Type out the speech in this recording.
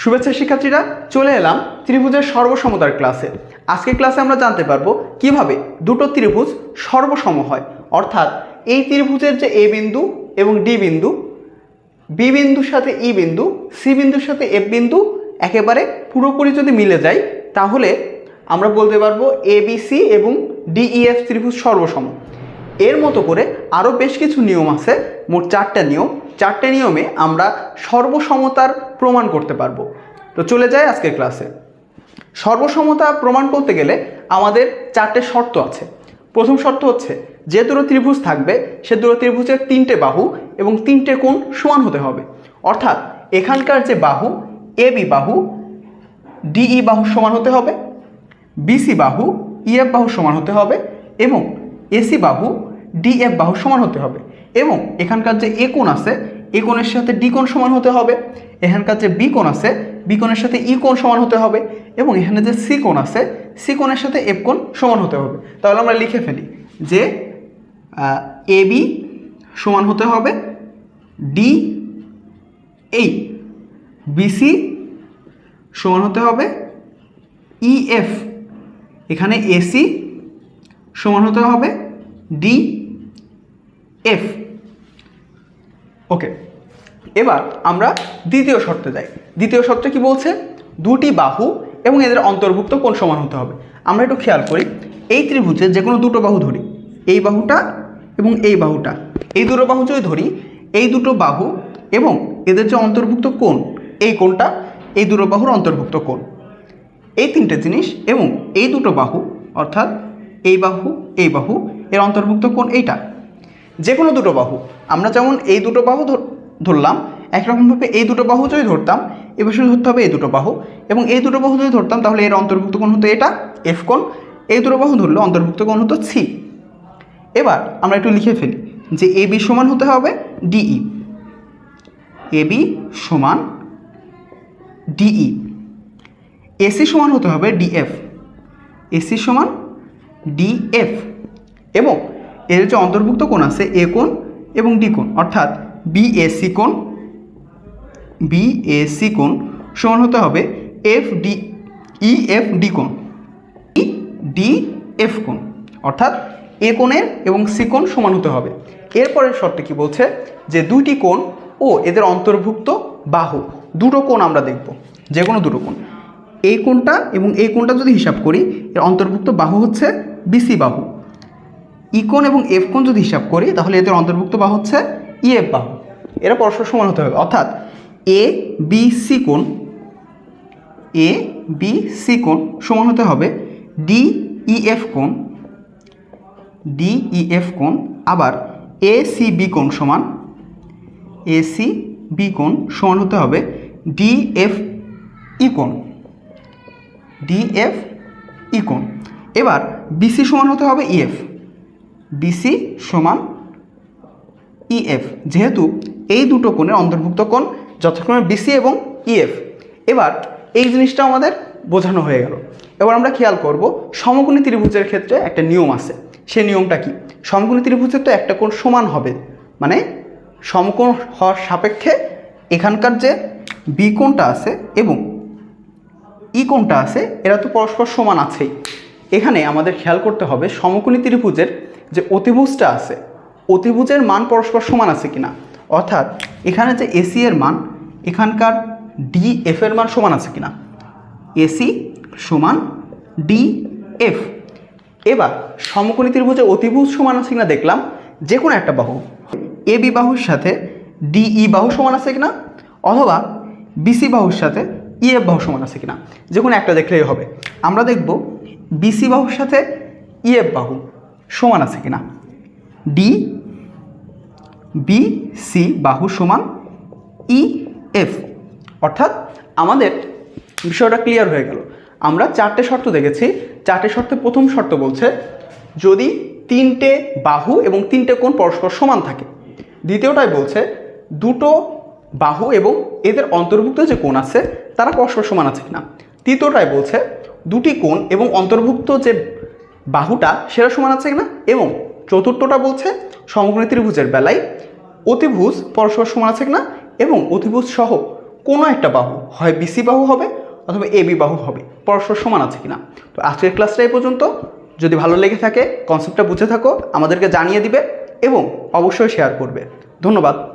শুভেচ্ছা শিক্ষার্থীরা, চলে এলাম ত্রিভুজের সর্বসমতার ক্লাসে। আজকের ক্লাসে আমরা জানতে পারব কীভাবে দুটো ত্রিভুজ সর্বসম হয়। অর্থাৎ এই ত্রিভুজের যে এ বিন্দু এবং ডি বিন্দু, বি বিন্দুর সাথে ই বিন্দু, সি বিন্দুর সাথে এফ বিন্দু একেবারে পুরোপুরি যদি মিলে যায়, তাহলে আমরা বলতে পারব এ সি এবং ডিইএফ ত্রিভুজ সর্বসম। এর মতো করে আরও বেশ কিছু নিয়ম আছে, মোট চারটা নিয়ম। চারটে নিয়মে আমরা সর্বসমতার প্রমাণ করতে পারব। তো চলে যায় আজকের ক্লাসে। সর্বসমতা প্রমাণ করতে গেলে আমাদের চারটে শর্ত আছে। প্রথম শর্ত হচ্ছে, যে দুটো ত্রিভুজ থাকবে, সে দুটো ত্রিভুজের তিনটে বাহু এবং তিনটে কোণ সমান হতে হবে। অর্থাৎ এখানকার যে বাহু, এ বি বাহু ডিই বাহু সমান হতে হবে বিসি বাহু ইএফ বাহু সমান হতে হবে এবং এসি বাহু ডিএফ বাহু সমান হতে হবে। এবং এখানকার যে এ কোণ আছে এ কোণের সাথে ডি কোণ সমান হতে হবে। এখানকার যে বি কোণ আছে বি কোণের সাথে ই কোণ সমান হতে হবে এবং এখানে যে সি কোণ আছে সি কোণের সাথে এফ কোণ সমান হতে হবে। তাহলে আমরা লিখে ফেলি যে এ বি সমান হতে হবে ডি এই বিসি সমান হতে হবে ইএফ এখানে এসি সমান হতে হবে ডি এফ ওকে এবার আমরা দ্বিতীয় শর্তে যাই। দ্বিতীয় শর্তে কি বলছে? দুটি বাহু এবং এদের অন্তর্ভুক্ত কোন সমান হতে হবে। আমরা একটু খেয়াল করি। এই ত্রিভুজের যে কোনো দুটো বাহু ধরি। এই বাহুটা এবং এই বাহুটা। এই দুটো বাহু যদি ধরি, এই দুটো বাহু এবং এদের যে অন্তর্ভুক্ত কোণ, এই কোণটা এই দুটো বাহুর অন্তর্ভুক্ত কোণ। এই তিনটে জিনিস এবং এই দুটো বাহু, অর্থাৎ এই বাহু এই বাহু, এর অন্তর্ভুক্ত কোণ এইটা। যে কোনো দুটো বাহু। আমরা যেমন এই দুটো বাহু ধর- ধরলাম, একরকমভাবে এই দুটো বাহু যদি ধরতাম, এবার শুধু ধরতে হবে এই দুটো বাহু। এবং এই দুটো বাহু যদি ধরতাম, তাহলে এর অন্তর্ভুক্ত কোণ হতো এটা এফ কোণ। এই দুটো বাহু ধরলে অন্তর্ভুক্ত কোণ হতো সি এবার আমরা একটু লিখে ফেলি যে এ বি সমান হতে হবে ডিই এ বি সমান ডিই এসি সমান হতে হবে ডিএফ এসি সমান ডিএফ এবং এর যে অন্তর্ভুক্ত কোণ আছে এ কোণ এবং ডি কোণ, অর্থাৎ বিএসি কোণ বিএসি কোণ সমান হতে হবে F D E F D কোণ ই ডি এফ কোণ, অর্থাৎ এ কোণের এবং সি কোণ সমান হতে হবে। এরপরের শর্তে কি বলছে? যে দুইটি কোণ ও এদের অন্তর্ভুক্ত বাহু, দুটো কোণ আমরা দেখব, যে কোনো দুটো কোণ। এই কোণটা এবং এই কোণটা যদি হিসাব করি, এর অন্তর্ভুক্ত বাহু হচ্ছে বিসি বাহু। ই কোণ এবং এফকোন যদি হিসাব করি, তাহলে এদের অন্তর্ভুক্ত বাহু হচ্ছে ইএফ বাহু। এরা পরস্পর সমান হতে হবে। অর্থাৎ এ বি সি কোণ এ বি সি কোণ সমান হতে হবে ডি ই এফ কোণ ডি ই এফ কোণ, আবার এ সি বি কোণ সমান এ সি বি কোণ সমান হতে হবে D F E D F E এবার বিসি সমান হতে হবে ইএফ বিসি সমান ইএফ যেহেতু এই দুটো কোণের অন্তর্ভুক্ত কোণ যথাক্রমে বিসি এবং ইএফ এবার এই জিনিসটা আমাদের বোঝানো হয়ে গেল। এবার আমরা খেয়াল করব, সমকোণী ত্রিভুজের ক্ষেত্রে একটা নিয়ম আছে। সেই নিয়মটা কি? সমকোণী ত্রিভুজের তো একটা কোণ সমান হবে। মানে সমকোণ হওয়ার সাপেক্ষে এখানকার যে বি কোণটা আছে এবং ই কোণটা আছে, এরা তো পরস্পর সমান আছেই। এখানে আমাদের খেয়াল করতে হবে, সমকোণী ত্রিভুজের যে অতিভুজটা আছে, অতিভুজের মান পরস্পর সমান আছে কিনা? অর্থাৎ এখানে যে এসি এর মান, এখানকার ডি এফ এর মান সমান আছে কিনা? এসি সমান ডি এফ এবার সমকোণী ত্রিভুজে অতিভুজ সমান আছে কিনা দেখলাম যে কোনো একটা বাহু। এ বি বাহুর সাথে ডিই বাহু সমান আছে কিনা? অথবা বিসি বাহুর সাথে ইএফ বাহু সমান আছে কিনা? যে কোনো একটা দেখলেই হবে। আমরা দেখব বিসি বাহুর সাথে ইএফ বাহু। সমান আছে কিনা? ডি বি সি বাহু সমান ই এফ অর্থাৎ আমাদের বিষয়টা ক্লিয়ার হয়ে গেল। আমরা চারটে শর্ত দেখেছি। চারটে শর্তে প্রথম শর্ত বলছে, যদি তিনটে বাহু এবং তিনটে কোণ পরস্পর সমান থাকে দ্বিতীয়টাই বলছে, দুটো বাহু এবং এদের অন্তর্ভুক্ত যে কোণ আছে, তারা পরস্পর সমান আছে কিনা? তৃতীয়টাই বলছে, দুটি কোণ এবং অন্তর্ভুক্ত যে বাহুটা সেটা সমান আছে কিনা? এবং চতুর্থটা বলছে সমকোণী ত্রিভুজের বেলায় অতিভুজ পরস্পর সমান আছে কিনা? এবং অতিভুজ সহ কোনো একটা বাহু হয় বিসি বাহু হবে অথবা এবি বাহু হবে, পরস্পর সমান আছে কিনা? তো আজকের ক্লাসটা এই পর্যন্ত। যদি ভালো লেগে থাকে কনসেপ্টটা বুঝে থাকো, আমাদেরকে জানিয়ে দিবে এবং অবশ্যই শেয়ার করবে। ধন্যবাদ।